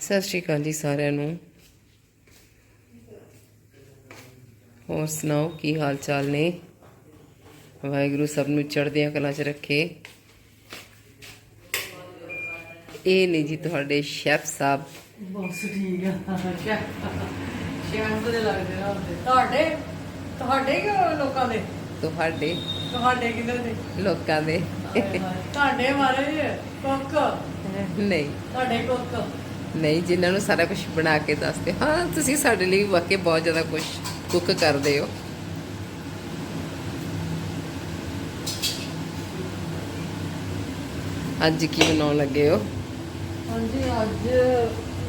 ਸਤਿ ਸ਼੍ਰੀ ਅਕਾਲ ਜੀ ਸਾਰਿਆਂ ਨੂੰ। ਹੋਰ ਸੁਣਾਓ ਕੀ ਹਾਲ ਚਾਲ ਨੇ? ਵਾਹਿਗੁਰੂ ਸਭ ਨੂੰ ਚੜ੍ਹਦੀਆਂ ਕਲਾ 'ਚ ਰੱਖੇ। ਇਹ ਨੇ ਜੀ ਤੁਹਾਡੇ ਸ਼ੈਫ ਸਾਹਿਬ। ਬਸ ਠੀਕ ਆ। ਸ਼ੈਂਪ ਦੇ ਲੱਗਦੇ ਨਾ ਤੁਹਾਡੇ? ਤੁਹਾਡੇ ਕਿ ਲੋਕਾਂ ਦੇ? ਤੁਹਾਡੇ। ਤੁਹਾਡੇ ਕਿੰਨੇ ਦੇ ਲੋਕਾਂ ਦੇ। ਤੁਹਾਡੇ ਮਾਰੇ ਕੁੱਕ? ਨਹੀਂ। ਤੁਹਾਡੇ ਕੁੱਕ? ਨਹੀਂ, ਜਿਨ੍ਹਾਂ ਨੂੰ ਸਾਰਾ ਕੁਝ ਬਣਾ ਕੇ ਦੱਸਦੇ। ਹਾਂ, ਤੁਸੀਂ ਸਾਡੇ ਲਈ ਵਾਕਈ ਬਹੁਤ ਜ਼ਿਆਦਾ ਕੁਝ ਕੁੱਕ ਕਰਦੇ ਹੋ। ਅੱਜ ਕੀ ਬਣਾਉਣ ਲੱਗੇ ਹੋ? ਹਾਂਜੀ, ਅੱਜ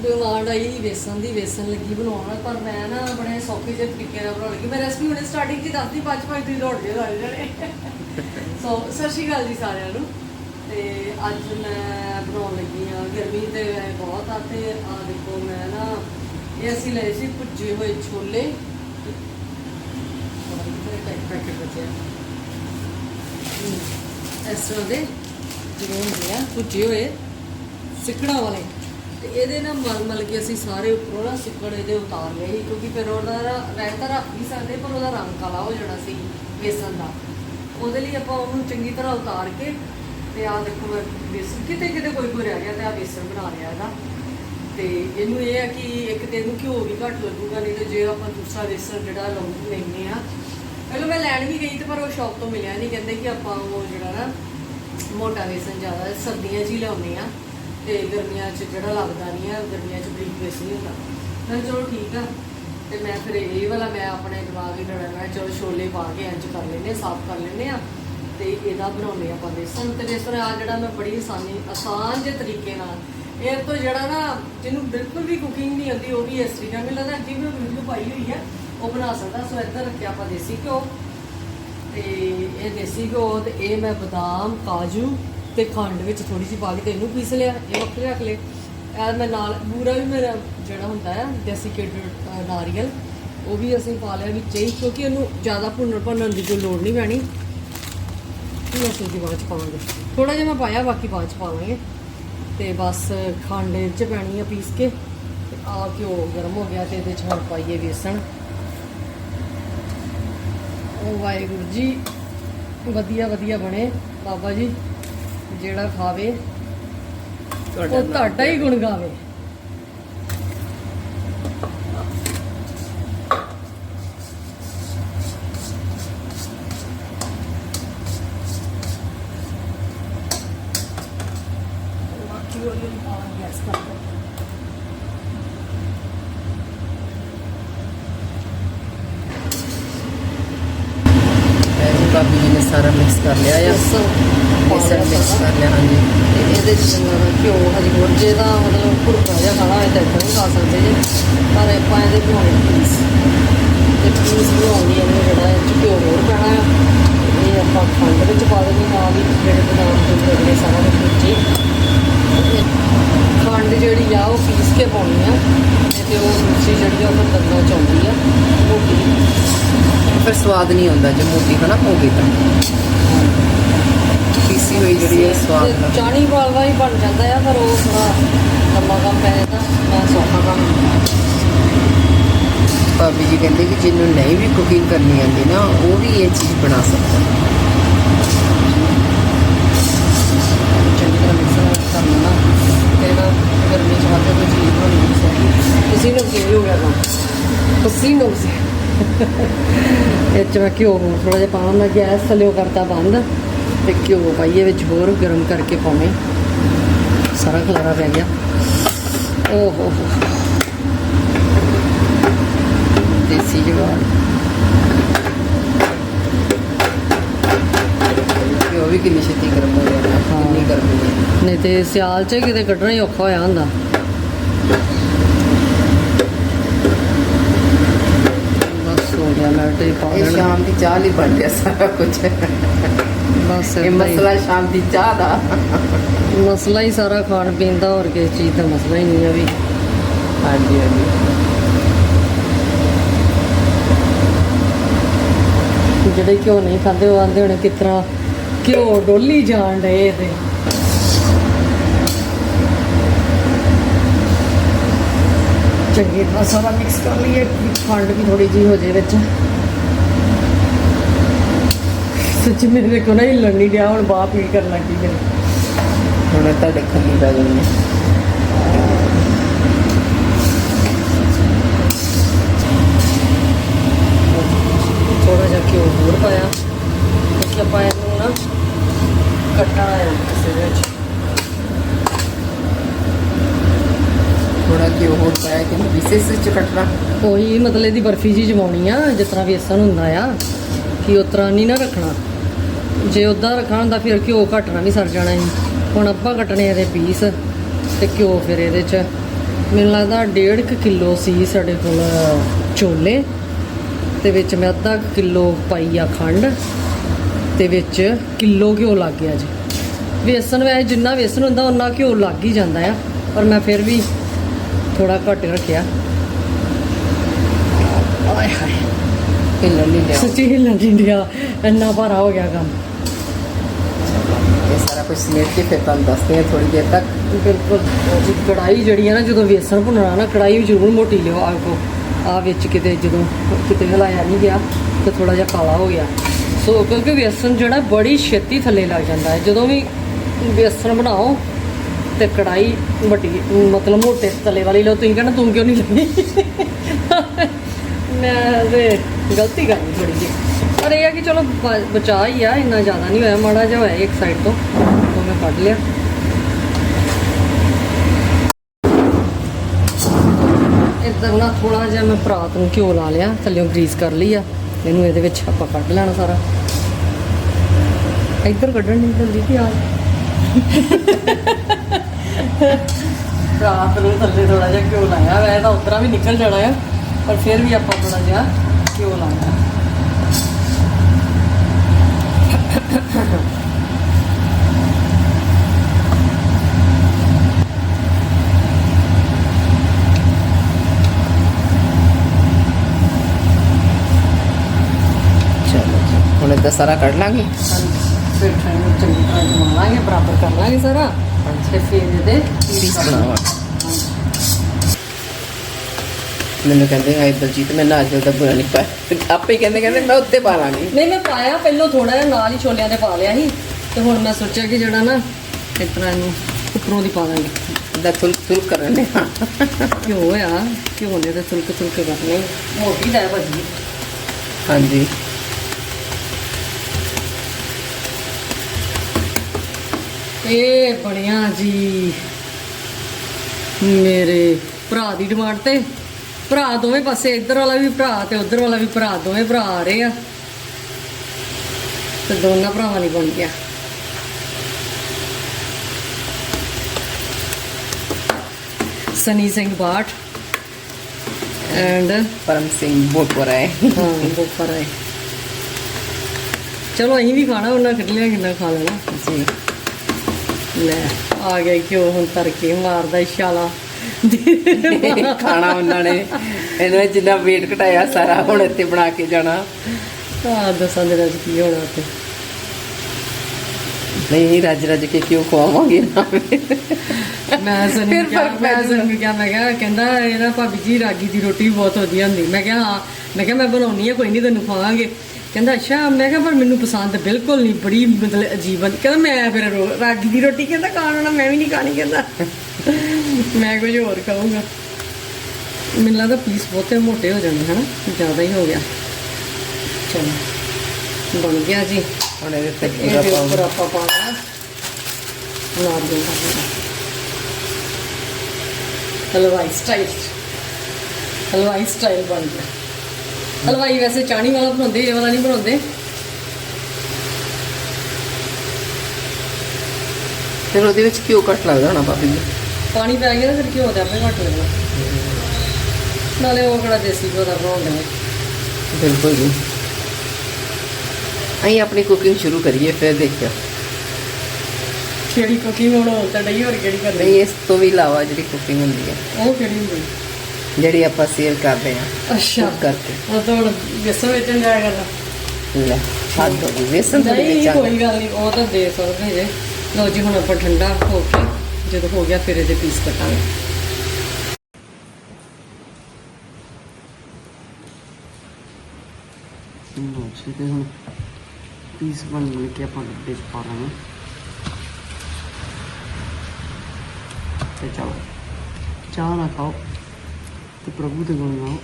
ਡਿਮਾਂਡ ਆਈ ਵੇਸਣ ਦੀ, ਵੇਸਣ ਲੱਗੀ ਬਣਾਉਣ, ਪਰ ਮੈਂ ਨਾ ਆਪਣੇ ਸੌਖੇ ਜਿਹੇ ਤਰੀਕੇ ਨਾਲ ਬਣਾਉਣ ਲੱਗੀ। ਮੈਂ ਰੈਸਪੀ ਹੁਣੇ ਸਟਾਰਟਿੰਗ 'ਚ ਹੀ ਦੱਸਦੀ, ਪੰਜ ਪੰਜ ਤੁਸੀਂ ਦੌੜ ਗਏ ਸਾਰੇ ਜਣੇ। ਸੋ, ਸਤਿ ਸ਼੍ਰੀ ਅਕਾਲ ਜੀ ਸਾਰਿਆਂ ਨੂੰ। ਤੇ ਅੱਜ ਮੈਂ ਬਣਾਉਣ ਲੱਗੀ ਆ ਗਰਮੀ ਤੇ ਤੇ ਆ ਦੇਖੋ ਮੈਂ ਨਾ ਇਹ ਅਸੀਂ ਲਏ ਸੀ ਭੁੱਜੇ ਹੋਏ ਛੋਲੇ। ਪੈਕੇਟ ਬਚਿਆ। ਇਸ ਤਰ੍ਹਾਂ ਦੇ ਜਿਵੇਂ ਹੁੰਦੇ ਆ, ਭੁੱਜੇ ਹੋਏ ਸਿੱਕੜਾਂ ਵਾਲੇ। ਤੇ ਇਹਦੇ ਨਾਲ ਮਲ ਮਲ ਕੇ ਅਸੀਂ ਸਾਰੇ ਉੱਪਰੋਂ ਨਾ ਸਿੱਕੜ ਇਹਦੇ ਉਤਾਰ ਲਏ ਸੀ, ਕਿਉਂਕਿ ਫਿਰ ਉਹਦਾ ਰਹਿ ਤਾਂ ਰੱਖ ਵੀ ਸਕਦੇ, ਪਰ ਉਹਦਾ ਰੰਗ ਕਾਲਾ ਹੋ ਜਾਣਾ ਸੀ ਬੇਸਨ ਦਾ। ਉਹਦੇ ਲਈ ਆਪਾਂ ਉਹਨੂੰ ਚੰਗੀ ਤਰ੍ਹਾਂ ਉਤਾਰ ਕੇ ਤੇ ਆਹ ਦੇਖੋ ਮੈਂ ਬੇਸਨ ਕਿਤੇ ਕਿਤੇ ਕੋਈ ਕੋਈ ਰਹਿ ਗਿਆ ਤੇ ਆ ਬੇਸਨ ਬਣਾ ਲਿਆ ਇਹਦਾ। ਤੇ ਇਹਨੂੰ ਇਹ ਹੈ ਕਿ ਇੱਕ ਤੇ ਇਹਨੂੰ ਘਿਓ ਵੀ ਘੱਟ ਲੱਗੂਗਾ, ਨਹੀਂ ਤੇ ਜੇ ਆਪਾਂ ਦੂਸਰਾ ਬੇਸਨ ਜਿਹੜਾ ਲਾਉਂਦੇ ਲੈਂਦੇ ਆ ਪਹਿਲਾਂ ਮੈਂ ਲੈਣ ਵੀ ਗਈ ਤੇ ਪਰ ਉਹ ਸ਼ਾਪ ਤੋਂ ਮਿਲਿਆ ਨਹੀਂ, ਕਹਿੰਦੇ ਕਿ ਆਪਾਂ ਉਹ ਜਿਹੜਾ ਨਾ ਮੋਟਾ ਬੇਸਨ ਜ਼ਿਆਦਾ ਸਰਦੀਆਂ 'ਚ ਹੀ ਲਿਆਉਂਦੇ ਆ ਤੇ ਗਰਮੀਆਂ 'ਚ ਜਿਹੜਾ ਲੱਗਦਾ ਨਹੀਂ ਆ, ਗਰਮੀਆਂ 'ਚ ਬਰੀਕ ਬੇਸਨ ਨਹੀਂ ਹੁੰਦਾ। ਮੈਂ ਚਲੋ ਠੀਕ ਆ, ਤੇ ਮੈਂ ਫਿਰ ਇਹ ਵਾਲਾ ਮੈਂ ਆਪਣੇ ਦਿਮਾਗ ਹੀ ਲੜਾ ਮੈਂ ਚਲੋ ਛੋਲੇ ਪਾ ਕੇ ਇੰਜ ਕਰ ਲੈਨੇ ਸਾਫ਼ ਕਰ ਲੈਨੇ ਆ ਤੇ ਇਹਦਾ ਬਣਾਉਣੇ ਆਪਾਂ ਬੇਸਨ ਤੇ ਬੇਸਨ ਆ ਜਿਹੜਾ ਮੈਂ ਬੜੀ ਆਸਾਨੀ ਆਸਾਨ ਜਿਹੇ ਤਰੀਕੇ ਨਾਲ ਇਹ ਤੋਂ ਜਿਹੜਾ ਨਾ, ਜਿਹਨੂੰ ਬਿਲਕੁਲ ਵੀ ਕੁਕਿੰਗ ਨਹੀਂ ਆਉਂਦੀ, ਉਹ ਵੀ ਇਸ ਤਰੀਕੇ ਨਾਲ ਮੈਨੂੰ ਲੱਗਦਾ ਜਿਵੇਂ ਵੀਡੀਓ ਪਾਈ ਹੋਈ ਹੈ ਉਹ ਬਣਾ ਸਕਦਾ। ਸੋ ਇੱਧਰ ਰੱਖਿਆ ਆਪਾਂ ਦੇਸੀ ਘਿਓ ਤੇ ਇਹ ਦੇਸੀ ਘਿਓ ਤੇ ਇਹ ਮੈਂ ਬਦਾਮ, ਕਾਜੂ ਤੇ ਖੰਡ ਵਿੱਚ ਥੋੜੀ ਜਿਹੀ ਪਾ ਕੇ ਤੇ ਇਹਨੂੰ ਪੀਸ ਲਿਆ। ਇਹ ਵੱਖਰੇ ਰੱਖ ਲਏ। ਇਹ ਮੈਂ ਨਾਲ ਬੂਰਾ ਵੀ ਮੇਰਾ ਜਿਹੜਾ ਹੁੰਦਾ ਹੈ ਡੈਸੀਕੇਟਡ ਨਾਰੀਅਲ, ਉਹ ਵੀ ਅਸੀਂ ਪਾ ਲਿਆ ਵਿੱਚ ਹੀ, ਕਿਉਂਕਿ ਇਹਨੂੰ ਜ਼ਿਆਦਾ ਭੁੰਨਣ ਭੁੰਨਣ ਦੀ ਕੋਈ ਲੋੜ ਨਹੀਂ ਪੈਣੀ। ਇਹ ਅਸੀਂ ਦੀ ਬਾਅਦ ਚ ਪਾਵਾਂਗੇ। ਥੋੜਾ ਜਿਹਾ ਮੈਂ ਪਾਇਆ, ਬਾਕੀ ਬਾਅਦ ਚ ਪਾਵਾਂਗੇ। ਤੇ ਬਸ ਖੰਡ ਇਹ ਚ ਪੈਣੀ ਆ ਪੀਸ ਕੇ ਤੇ ਆ ਘਿਓ ਗਰਮ ਹੋ ਗਿਆ ਤੇ ਇਹਦੇ ਚ ਹੁਣ ਪਾਈਏ ਵੇਸਣ। ਉਹ ਵਾਹਿਗੁਰੂ ਜੀ ਵਧੀਆ ਵਧੀਆ ਬਣੇ। ਬਾਬਾ ਜੀ ਜਿਹੜਾ ਖਾਵੇ ਉਹ ਤੁਹਾਡਾ ਹੀ ਗੁਣ ਗਾਵੇ। ਹੌਲੀ ਹੌਲੀ ਪਾਵਾਂਗੇ ਇਸ ਕਰਕੇ ਮੈਂ ਜੀ ਭਾਬੀ ਜੀ ਨੇ ਸਾਰਾ ਮਿਕਸ ਕਰ ਲਿਆ ਆ ਬੇਸਣ ਬੇਸਨ ਮਿਕਸ ਕਰ ਲਿਆ ਹਾਂਜੀ ਤੇ ਇਹਦੇ ਚ ਜਿੰਨਾ ਘਿਓ ਹਜੇ ਹੋਰ ਜੇ ਦਾ ਮਤਲਬ ਭੁਰਕਾ ਜਿਹਾ ਖਾਣਾ ਹੋਏ ਤਾਂ ਇੱਦਾਂ ਵੀ ਖਾ ਸਕਦੇ ਜੇ ਪਰ ਆਪਾਂ ਇਹਦੇ ਬਣਾਉਣੇ ਪੀਸ ਤੇ ਪੀਸ ਬਣਾਉਣ ਲਈ ਇਹਨੂੰ ਜਿਹੜਾ ਇਹ 'ਚ ਘਿਓ ਹੋਰ ਪੈਣਾ ਆ ਤੇ ਇਹ ਆਪਾਂ ਖੰਡ ਵਿੱਚ ਪਾ ਦੇਣੀ ਨਾਲ ਹੀ ਜਿਹੜੇ ਬਦਾਮ ਤੇ ਜਿਹੜੇ ਸਾਰਾ ਕੁਝ ਵਿੱਚ ਹੀ ਤੇ ਖੰਡ ਜਿਹੜੀ ਆ ਉਹ ਪੀਸ ਕੇ ਪਾਉਣੀ ਆ ਤੇ ਉਹ ਦੂਸਰੀ ਜਿਹੜੀ ਆ ਉਹ ਫਿਰ ਦੰਦਾਂ ਚ ਆਉਂਦੀ ਆ ਮੋਟੀ ਫਿਰ ਸਵਾਦ ਨਹੀਂ ਆਉਂਦਾ ਜੇ ਮੋਟੀ ਹਨਾ ਹੋ ਗਈ ਤਾਂ। ਪੀਸੀ ਹੋਈ ਜਿਹੜੀ ਹੈ ਸਵਾਦ ਚਾਣੀ ਵਾਲਾ ਹੀ ਬਣ ਜਾਂਦਾ ਆ ਪਰ ਉਹ ਥੋੜਾ ਲੰਮਾ ਕੰਮ ਪੈ ਜਾਂਦਾ ਮੈਂ ਸੌਖਾ ਕੰਮ ਭਾਬੀ ਜੀ ਕਹਿੰਦੇ ਕਿ ਜਿਹਨੂੰ ਨਹੀਂ ਵੀ ਕੁਕਿੰਗ ਕਰਨੀ ਆਉਂਦੀ ਨਾ ਉਹ ਵੀ ਇਹ ਚੀਜ਼ ਬਣਾ ਸਕਦਾ। ਚੰਗੀ ਤਰ੍ਹਾਂ ਮਿਕਸ ਗਰਮੀ ਚ ਹੱਥ ਤੇ ਚੀਜ਼ ਬਣਾਉਣੀ ਨਹੀਂ ਸੌਖੀ ਤੁਸੀਂ ਨੂੰ ਕੀ ਹੋ ਗਿਆ ਨਾ ਤੁਸੀਂ ਨੂੰ ਇਹ ਚ ਮੈਂ ਘਿਓ ਥੋੜਾ ਜਿਹਾ ਪਾਵਾਂ ਮੈਂ ਗੈਸ ਥੱਲੇ ਕਰਤਾ ਬੰਦ ਤੇ ਘਿਓ ਪਾਈਏ ਵਿੱਚ ਹੋਰ ਗਰਮ ਕਰਕੇ ਪਾਵੇਂ ਸਾਰਾ ਖਲਾਰਾ ਪੈ ਗਿਆ। ਓਹ। ਹੋ ਹੋ ਦੇਸੀ ਜੁਗਾੜ ਉਹ ਵੀ ਕਿੰਨੀ ਛੇਤੀ ਗਰਮ ਹੋ ਜਾਂਦਾ ਹਾਂ। ਕਿੰਨੀ ਗਰਮੀ ਹੈ। ਨਹੀਂ ਤੇ ਸਿਆਲ ਚ ਕਿਤੇ ਕੱਢਣਾ ਹੀ ਔਖਾ ਹੋਇਆ ਹੁੰਦਾ ਬਸ ਹੋ ਤੇ ਪਾ ਇਹ ਦੇਣਾ। ਸ਼ਾਮ ਦੀ ਚਾਹ ਲਈ ਬਣ ਗਿਆ ਸਾਰਾ ਕੁਝ ਬਸ ਇਹ ਏਦਾਂ ਹੀ। ਮਸਲਾ ਸ਼ਾਮ ਦੀ ਚਾਹ ਦਾ। ਮਸਲਾ ਹੀ ਸਾਰਾ ਖਾਣ ਪੀਣ ਦਾ ਹੋਰ ਕਿਸੇ ਚੀਜ਼ ਦਾ ਮਸਲਾ ਹੀ ਨਹੀਂ ਆ ਵੀ। ਹਾਂਜੀ ਹਾਂਜੀ। ਜਿਹੜੇ ਘਿਓ ਨਹੀਂ ਖਾਂਦੇ ਉਹ ਆਂਦੇ ਹੋਣੇ ਕਿਸ ਤਰ੍ਹਾਂ ਘਿਓ ਡੋਲੀ ਜਾਣ ਡਏ ਤੇ ਚੰਗੀ ਤਰ੍ਹਾਂ ਸਾਰਾ ਮਿਕਸ ਕਰ ਲਈਏ ਖੰਡ ਵੀ ਥੋੜੀ ਜਿਹੀ ਹੋ ਜੇ ਵਿੱਚ। ਸੱਚੀ ਮੇਰੇ ਕੋਲ ਨਾ ਹਿੱਲਣ ਨਹੀਂ ਡਿਆ, ਹੁਣ ਬਾਹ ਪੀੜ ਕਰਨ ਲੱਗੀ ਮੇਰੀ ਹੁਣ ਤੁਹਾਡੇ ਖੱਲੀ ਪੈ ਗਈ ਹੈ ਥੋੜਾ ਜਿਹਾ ਘਿਓ ਹੋਰ ਪਾਇਆ ਕਿਉਂਕਿ ਆਪਾਂ ਇਹਨੂੰ ਨਾ ਕੱਟਣਾ ਹੈ ਕਿਸੇ ਵਿੱਚ ਥੋੜਾ ਘਿਓ ਹੋਰ ਪਾਇਆ ਕਿ ਕੱਟਣਾ। ਉਹੀ ਮਤਲਬ ਇਹਦੀ ਬਰਫੀ ਜੀ ਜਮਾਉਣੀ ਆ, ਜਿਸ ਤਰ੍ਹਾਂ ਵੇਸਣ ਹੁੰਦਾ ਆ, ਕਿ ਉਸ ਤਰ੍ਹਾਂ ਨਹੀਂ ਨਾ ਰੱਖਣਾ। ਜੇ ਉਦਾਂ ਰੱਖਣਾ ਹੁੰਦਾ, ਫਿਰ ਘਿਓ ਘਟਣਾ ਵੀ ਸਰ ਜਾਣਾ ਸੀ। ਹੁਣ ਆਪਾਂ ਕੱਟਣੇ ਇਹਦੇ ਪੀਸ, ਤੇ ਘਿਓ ਫਿਰ ਇਹਦੇ ਚ। ਮੈਨੂੰ ਲੱਗਦਾ 1.5 ਕਿਲੋ ਸੀ ਸਾਡੇ ਕੋਲ ਛੋਲੇ, ਤੇ ਵਿੱਚ ਮੈਂ ਅੱਧਾ ਕਿਲੋ ਪਾਈ ਆ ਖੰਡ, ਤੇ ਵਿੱਚ ਕਿਲੋ ਘਿਓ ਲੱਗ ਗਿਆ ਜੀ। ਵੇਸਣ ਵੈਸੇ ਜਿੰਨਾ ਵੇਸਣ ਹੁੰਦਾ ਉਹਨਾਂ ਘਿਓ ਲੱਗ ਹੀ ਜਾਂਦਾ ਆ। ਪਰ ਮੈਂ ਫਿਰ ਵੀ ਥੋੜਾ ਘੱਟ ਰੱਖਿਆ। ਆਏ ਹਾਏ। ਹਿੱਲਣ ਨਹੀਂ ਲਿਆ ਸੱਚੀ ਹਿੱਲਣ ਦੀ ਇੰਡੀਆ ਇੰਨਾ ਭਾਰਾ ਹੋ ਗਿਆ ਕੰਮ। ਇਹ ਸਾਰਾ ਕੁਝ ਸਮੇਟ ਕੇ ਫਿਰ ਤੁਹਾਨੂੰ ਦੱਸਦੇ ਹਾਂ ਥੋੜੀ ਦੇਰ ਤੱਕ। ਬਿਲਕੁਲ। ਕੜਾਈ ਜਿਹੜੀ ਹੈ ਨਾ ਜਦੋਂ ਵੇਸਣ ਭੁੰਨਣਾ ਨਾ ਕੜਾਈ ਵੀ ਜ਼ਰੂਰ ਮੋਟੀ ਲਿਓ ਆ ਕੋ ਆ ਵਿੱਚ ਕਿਤੇ ਜਦੋਂ ਕਿਤੇ ਹਿਲਾਇਆ ਨਹੀਂ ਗਿਆ ਤੇ ਥੋੜਾ ਜਿਹਾ ਕਾਲਾ ਹੋ ਗਿਆ। ਸੋ ਕਿਉਂਕਿ ਵੇਸਣ ਜਿਹੜਾ ਬੜੀ ਛੇਤੀ ਥੱਲੇ ਲੱਗ ਜਾਂਦਾ ਹੈ। ਜਦੋਂ ਵੀ ਵੇਸਣ ਬਣਾਓ ਤੇ ਕੜਾਈ ਵੱਡੀ ਮਤਲਬ ਮੋਟੇ ਤਲੇ ਵਾਲੀ ਲਓ, ਤੁਸੀਂ ਕਹਿੰਦਾ ਤੂੰ ਕਿਉਂ ਨਹੀਂ ਲੱਗੀ ਮੈਂ ਤੇ ਗਲਤੀ ਕਰ ਲਈ ਥੋੜੀ ਜਿਹੀ ਪਰ ਇਹ ਆ ਕਿ ਚਲੋ ਬ- ਬਚਾ ਹੀ ਆ, ਇੰਨਾ ਜ਼ਿਆਦਾ ਨਹੀਂ ਹੋਇਆ, ਮਾੜਾ ਜਿਹਾ ਹੋਇਆ ਇੱਕ ਸਾਈਡ ਤੋਂ ਉਹ ਮੈਂ ਕੱਢ ਲਿਆ। ਇੱਧਰ ਨਾ ਥੋੜਾ ਜਿਹਾ ਮੈਂ ਪਰਾਤ ਨੂੰ ਘਿਓ ਲਾ ਲਿਆ, ਥੱਲੇੋਂ ਗਰੀਸ ਕਰ ਲਈ ਆ, ਇਹਨੂੰ ਇਹਦੇ ਵਿੱਚ ਆਪਾਂ ਕੱਢ ਲੈਣਾ ਸਾਰਾ। ਇੱਧਰ ਕੱਢਣ ਨਹੀਂ ਜਲਦੀ ਕਿ ਆ ਪਰਾਤ ਨੂੰ ਥੱਲੇ ਥੋੜਾ ਜਿਹਾ ਘਿਓ ਲਾਇਆ। ਵੈ ਤਾਂ ਉਤਰਾ ਵੀ ਨਿਕਲ ਜਾਣਾ ਆ ਪਰ ਫਿਰ ਵੀ ਆਪਾਂ ਥੋੜਾ ਜਿਹਾ ਘਿਓ ਲਾਇਆ। ਚਲੋ ਜੀ ਹੁਣ ਇਹਦਾ ਸਾਰਾ ਕੱਢ ਲਾਂਗੇ? ਫਿਰ ਇਹਨੂੰ ਚੰਗੀ ਤਰ੍ਹਾਂ ਜਮਾ ਲਾਂਗੇ ਬਰਾਬਰ ਕਰ ਲਾਂਗੇ ਸਾਰਾ। ਤੇ ਫਿਰ ਇਹਦੇ ਪੀਸ ਬਣਾਵਾਂ ਮੈਨੂੰ ਕਹਿੰਦੇ ਹਾਏ ਦਲਜੀਤ ਮੈਂ ਨਾ ਅੱਜ ਦਾ ਬੁਰਾ ਨਹੀਂ ਪਾਇਆ। ਆਪੇ ਕਹਿੰਦੇ ਕਹਿੰਦੇ ਮੈਂ ਉੱਤੇ ਪਾ ਲਾਂਗੀ। ਨਹੀਂ ਮੈਂ ਪਾਇਆ ਪਹਿਲਾਂ ਥੋੜਾ ਜਿਹਾ ਨਾਲ ਹੀ ਛੋਲਿਆਂ ਦੇ ਪਾ ਲਿਆ ਸੀ। ਤੇ ਹੁਣ ਮੈਂ ਸੋਚਿਆ ਕਿ ਜਿਹੜਾ ਨਾ ਇਸ ਤਰ੍ਹਾਂ ਇਹਨੂੰ ਉੱਪਰੋਂ ਦੀ ਪਾ ਦਾਂਗੇ। ਦਾ ਤੁਲ ਤੁਲ ਕਰਨੇ ਹਾਂ ਘਿਓ ਆ? ਘਿਓ ਨੇ ਤੇ ਤੁਲਕ ਤੁਲਕ ਕਰਨੇ? ਮੋਟੀ ਦਾ ਭਾਜੀ। ਹਾਂਜੀ। ਇਹ ਬਣਿਆ ਜੀ ਮੇਰੇ ਭਰਾ ਦੀ ਡਿਮਾਂਡ ਤੇ। ਭਰਾ ਦੋਵੇਂ ਪਾਸੇ ਇੱਧਰ ਵਾਲਾ ਵੀ ਭਰਾ ਤੇ ਉੱਧਰ ਵਾਲਾ ਵੀ ਭਰਾ ਦੋਵੇਂ ਭਰਾ ਆ ਰਹੇ ਆ। ਤੇ ਦੋਨਾਂ ਭਰਾਵਾਂ ਲਈ ਬਣ ਗਿਆ। ਸਨੀ ਸਿੰਘ ਬਾਠ ਐਂਡ ਪਰਮ ਸਿੰਘ ਬੋਟਵਰਾ ਹੈ ਹਾਂ ਬੋਪਰ ਹੈ ਚਲੋ ਅਸੀਂ ਵੀ ਖਾਣਾ ਉਹਨਾਂ ਕਿੰਨਾ ਕਿੰਨਾ ਖਾ ਲੈਣਾ। ਜੀ। ਲੈ ਆ ਗਿਆ ਕਿਉਂ ਹੁਣ ਤਰਕੇ ਮਾਰਦਾ ਇਸ਼ਾਲਾ ਖਾਣਾ ਉਹਨਾਂ ਨੇ। ਇਹਨਾਂ ਜਿੰਨਾ weight ਘਟਾਇਆ ਸਾਰਾ ਹੁਣ ਇੱਥੇ ਬਣਾ ਕੇ ਜਾਣਾ। ਆ ਦਸਾਂ ਦਿਨਾਂ ਚ ਕੀ ਹੋਣਾ ਤੇ ਨਹੀਂ ਰੱਜ ਰੱਜ ਕੇ ਕਿਉਂ ਖਵਾਵਾਂਗੇ ਨਾ? ਮੈਂ ਫਿਰ ਕਿਹਾ ਫ਼ਰਕ ਮੈਂ। ਸਨੀ ਕਿਹਾ ਮੈਂ ਕਿਹਾ ਕਹਿੰਦਾ ਇਹਦਾ ਭਾਬੀ ਜੀ ਰਾਗੀ ਦੀ ਰੋਟੀ ਬਹੁਤ ਵਧੀਆ ਹੁੰਦੀ। ਮੈਂ ਕਿਹਾ ਹਾਂ। ਮੈਂ ਕਿਹਾ ਮੈਂ ਬਣਾਉਣੀ ਆ ਕੋਈ ਨਹੀਂ ਤੈਨੂੰ ਖਵਾਵਾਂਗੇ। ਕਹਿੰਦਾ ਅੱਛਾ। ਮੈਂ ਕਿਹਾ ਪਰ ਮੈਨੂੰ ਪਸੰਦ ਬਿਲਕੁਲ ਨਹੀਂ ਬੜੀ ਮਤਲਬ ਅਜੀਬ ਆ। ਕਹਿੰਦਾ ਮੈਂ ਫਿਰ ਰਾਗੀ ਦੀ ਰੋਟੀ ਕਹਿੰਦਾ ਖਾਣ ਵਾਲਾ ਮੈਂ ਵੀ ਨਹੀਂ ਖਾਣੀ ਕਹਿੰਦਾ। ਮੈਂ ਕੁਝ ਹੋਰ ਖਾਊਂਗਾ। ਮੈਨੂੰ ਲੱਗਦਾ ਪੀਸ ਬਹੁਤੇ ਮੋਟੇ ਹੋ ਜਾਣੇ ਹਨਾ? ਜ਼ਿਆਦਾ ਹੀ ਹੋ ਗਿਆ। ਚਲੋ ਬਣ ਗਿਆ ਜੀ। ਹੁਣ ਇਹਦੇ ਤੇ ਪੂਰਾ ਆਪਾਂ ਪਾਣਾ ਨਾਰੀਅਲ ਦਾ। ਹਲਵਾਈ ਸਟਾਈਲ ਹਲਵਾਈ ਸਟਾਈਲ ਬਣ ਗਿਆ। ਹਲਵਾਈ ਵੈਸੇ ਚਾਣੀ ਵਾਲਾ ਬਣਾਉਂਦੇ ਇਹ ਵਾਲਾ ਨਹੀਂ ਬਣਾਉਂਦੇ। ਫਿਰ ਉਹਦੇ ਵਿੱਚ ਕਿਉਂ ਘੱਟ ਲੱਗਦਾ ਹੋਣਾ ਭਾਬੀ ਜੀ। ਪਾਣੀ ਪੈ ਗਿਆ ਫਿਰ ਘਿਓ ਤੇ ਆਪੇ ਘੱਟ ਲੱਗਣਾ ਨਾਲੇ ਉਹ ਕਿਹੜਾ ਦੇਸੀ ਘਿਓ ਦਾ ਬਣਾਉਂਦੇ ਨੇ। ਬਿਲਕੁਲ ਜੀ। ਅਸੀਂ ਆਪਣੀ ਕੁਕਿੰਗ ਸ਼ੁਰੂ ਕਰੀਏ ਫਿਰ ਦੇਖਿਓ ਕਿਹੜੀ ਕੁਕਿੰਗ ਬਣਾਉਣ ਤਾਂ ਡਈ ਹੋਰ ਕਿਹੜੀ ਕਰਨੀ? ਨਹੀਂ ਇਸ ਤੋਂ ਵੀ ਇਲਾਵਾ ਜਿਹੜੀ ਕੁਕਿੰਗ ਹੁੰਦੀ ਹੈ। ਉਹ ਕਿਹੜੀ ਹੁੰਦੀ? ਜਿਹੜੀ ਆਪਾਂ ਸੇਲ ਕਰਦੇ ਆ ਅੱਛਾ। ਕਰਕੇ। ਉਹ ਤਾਂ ਵੇਸਣ ਵੇਚਣ ਜਾਇਆ ਕਰਨਾ। ਲੈ ਹੱਥ ਹੋ ਗਈ ਵੇਸਣ ਥੋੜੀ ਨਹੀਂ ਵੇਚਾਂਗੇ। ਕੋਈ ਗੱਲ ਨਹੀਂ ਉਹ ਤਾਂ ਦੇ ਸਕਦੇ ਜੇ। ਲੋ ਜੀ ਹੁਣ ਆਪਾਂ ਠੰਡਾ ਹੋ ਕੇ ਜਦੋਂ ਹੋ ਗਿਆ ਫਿਰ ਇਹਦੇ ਪੀਸ ਕੱਟਾਂਗੇ। ਲੋ ਜੀ ਤੇ ਹੁਣ ਪੀਸ ਬਣ ਗਏ ਕਿ ਆਪਾਂ ਡੱਬੇ ਚ ਤੇ ਚਲੋ ਚਾਹ ਨਾ ਖਾਓ। ਤੇ ਪ੍ਰਭੂ ਦੇ ਗੁਣ ਗਾਓ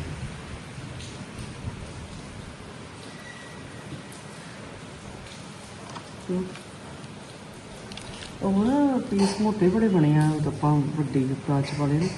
ਹਮ। ਉਹ ਨਾ ਪੀਸ ਮੋਟੇ ਬੜੇ ਬਣੇ ਆ ਉਹ ਤਾਂ ਆਪਾਂ ਵੱਡੀ ਪਲਾਚ ਵਾਲੇ ਨੇ